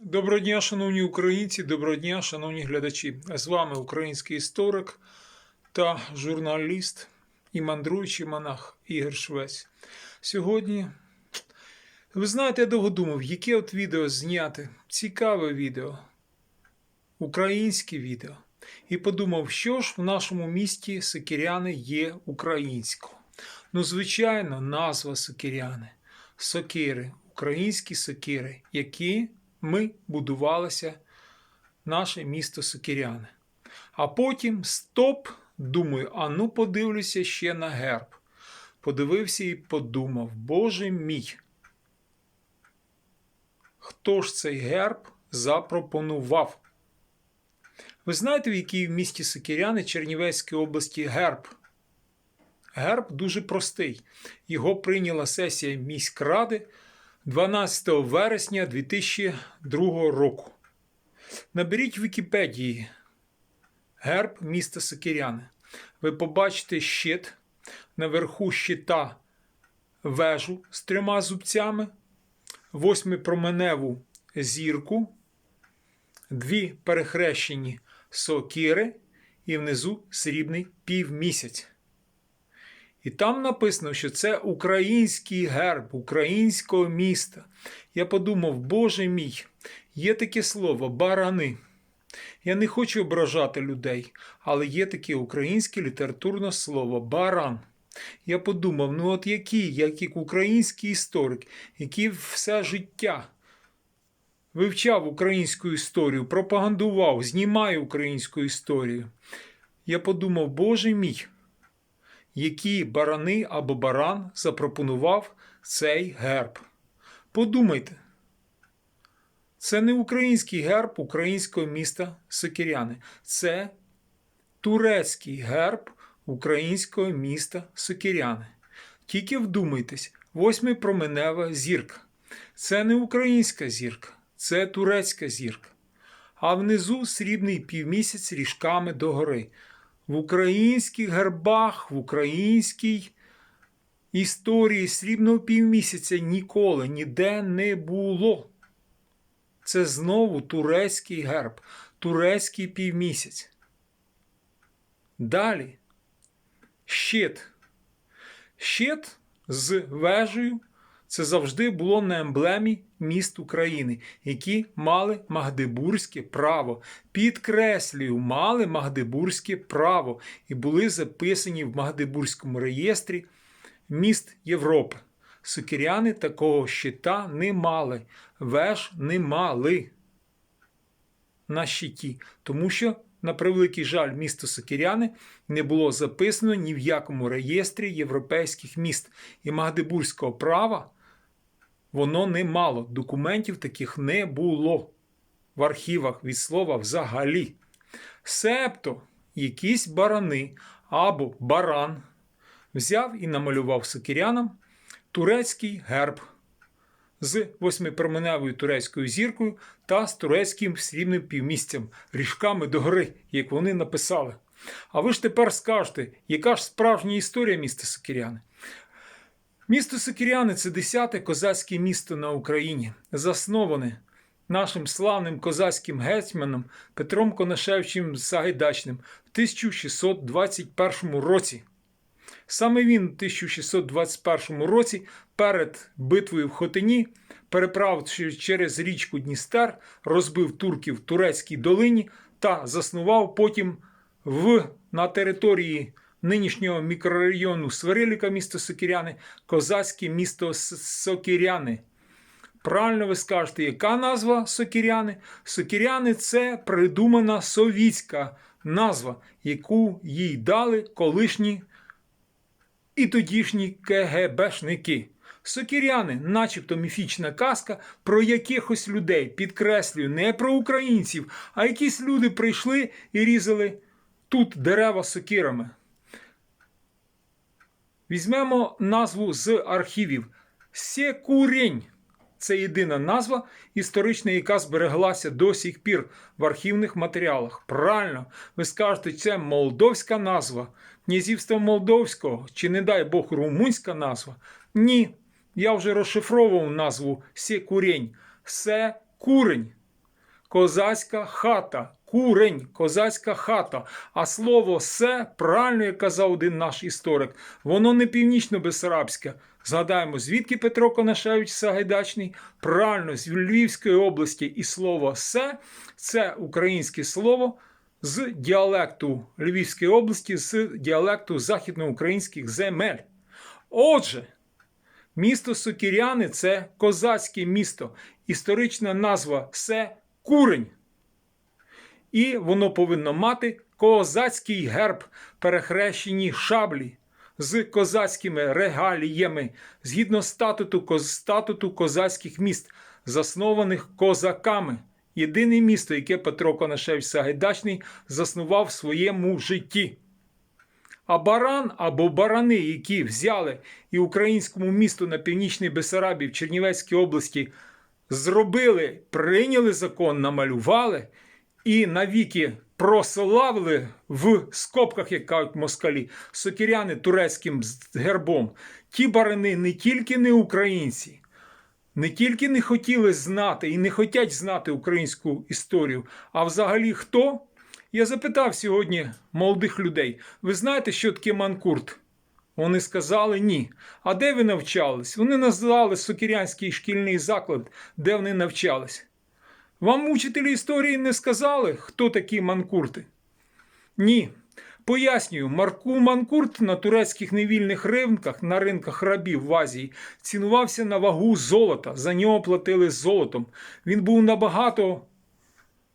Доброго дня, шановні українці, доброго дня, шановні глядачі. З вами український історик та журналіст і мандруючий монах Ігор Швець. Сьогодні, ви знаєте, я довго думав, яке от відео зняти. Цікаве відео, українське відео. І подумав, що ж в нашому місті Сокиряни є українського. Ну, звичайно, назва Сокиряни. Сокири, українські сокири, які ми будувалося наше місто Сокиряни. А потім стоп, думаю, а ну подивлюся ще на герб. Подивився і подумав, Боже мій. Хто ж цей герб запропонував? Ви знаєте, в якій в місті Сокиряни Чернівецької області герб? Герб дуже простий. Його прийняла сесія міськради 12 вересня 2002 року. Наберіть в Вікіпедії герб міста Сокиряни. Ви побачите щит, наверху щита вежу з трьома зубцями, восьмипроменеву зірку, дві перехрещені сокири і внизу срібний півмісяць. І там написано, що це український герб українського міста. Я подумав, Боже мій, є таке слово барани. Я не хочу ображати людей, але є таке українське літературне слово баран. Я подумав, ну от який, як український історик, який все життя вивчав українську історію, пропагандував, знімає українську історію. Я подумав, Боже мій які барани або баран запропонував цей герб. Подумайте, це не український герб українського міста Сокиряни, це турецький герб українського міста Сокиряни. Тільки вдумайтесь, восьмипроменева зірка. Це не українська зірка, це турецька зірка. А внизу срібний півмісяць ріжками догори в українських гербах, в українській історії срібного півмісяця ніколи ніде не було. Це знову турецький герб, турецький півмісяць. Далі щит. Щит з вежею це завжди було на емблемі міст України, які мали магдебурзьке право. Підкреслюю, мали магдебурзьке право і були записані в Магдебурзькому реєстрі міст Європи. Сокиряни такого щита не мали, веж не мали на щиті, тому що. На превеликий жаль, місто Сокиряни не було записано ні в якому реєстрі європейських міст і магдебурзького права воно не мало. Документів таких не було в архівах від слова взагалі. Себто якісь барани або баран взяв і намалював сокирянам турецький герб з восьмипроменевою турецькою зіркою та з турецьким срібним півмісцем, ріжками догори, як вони написали. А ви ж тепер скажете, яка ж справжня історія міста Сокиряни? Місто Сокиряни це десяте козацьке місто на Україні, засноване нашим славним козацьким гетьманом Петром Конашевичем Сагайдачним в 1621 році. Саме він у 1621 році перед битвою в Хотині, переправивши через річку Дністер, розбив турків в Турецькій долині та заснував потім в, на території нинішнього мікрорайону Свириліка, місто Сокиряни, козацьке місто Сокиряни. Правильно ви скажете, яка назва Сокиряни? Сокиряни це придумана совітська назва, яку їй дали колишні і тодішні КГБшники. Сокиряни, начебто міфічна казка про якихось людей, підкреслюю, не про українців, а якісь люди прийшли і різали тут дерева сокирами. Візьмемо назву з архівів. Секурень. Це єдина назва історична, яка збереглася до сих пір в архівних матеріалах. Правильно, ви скажете, це молдовська назва, князівство Молдовського, чи, не дай Бог, румунська назва? Ні. Я вже розшифровував назву Секурень. Се курень. козацька хата. Курень, козацька хата. А слово се, правильно як казав один наш історик, воно не північно-бесарабське. Згадаємо, звідки Петро Конашевич Сагайдачний? Правильно, з Львівської області. І слово се це українське слово з діалекту Львівської області, з діалекту західноукраїнських земель. Отже, місто Сокіряни це козацьке місто. Історична назва це Курень. І воно повинно мати козацький герб, перехрещені шаблі з козацькими регаліями згідно статуту, статуту козацьких міст, заснованих козаками. Єдине місто, яке Петро Конашевич Сагайдачний заснував в своєму житті. А баран або барани, які взяли і українському місту на північній Бесарабі в Чернівецькій області зробили, прийняли закон, намалювали і навіки прославили в скобках, як кажуть москалі, сокіряни турецьким гербом. Ті барани не тільки не українці, не тільки не хотіли знати і не хотять знати українську історію, а взагалі хто? Я запитав сьогодні молодих людей: ви знаєте, що таке манкурт? Вони сказали ні. А де ви навчались? Вони назвали Сокірянський шкільний заклад, де вони навчались. Вам учителі історії не сказали, хто такі манкурти? Ні. Пояснюю, Марку Манкурт на турецьких невільних ринках, на ринках рабів в Азії, цінувався на вагу золота. За нього платили золотом. Він був набагато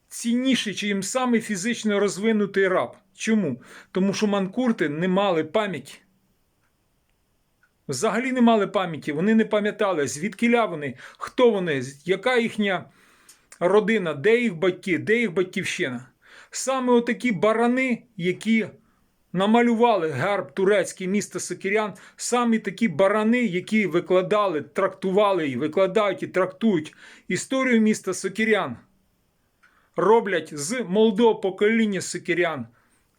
цінніший, чим самий фізично розвинутий раб. Чому? Тому що манкурти не мали пам'яті. Взагалі не мали пам'яті, вони не пам'ятали, звідкиля вони, хто вони, яка їхня родина, де їх батьки, де їх батьківщина. Саме отакі барани, які намалювали герб турецький міста Сокірян, самі такі барани, які викладали, трактували і викладають і трактують історію міста Сокірян, роблять з молодого покоління сокірян.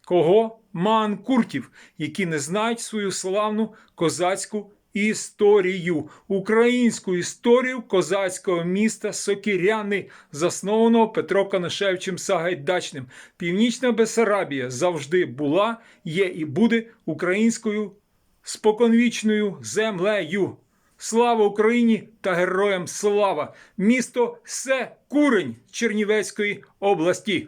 Кого? Маанкуртів, які не знають свою славну козацьку історію, українську історію козацького міста Сокіряни, заснованого Петро Конашевичем Сагайдачним. Північна Бесарабія завжди була, є і буде українською споконвічною землею. Слава Україні та героям слава! Місто Се Курень Чернівецької області.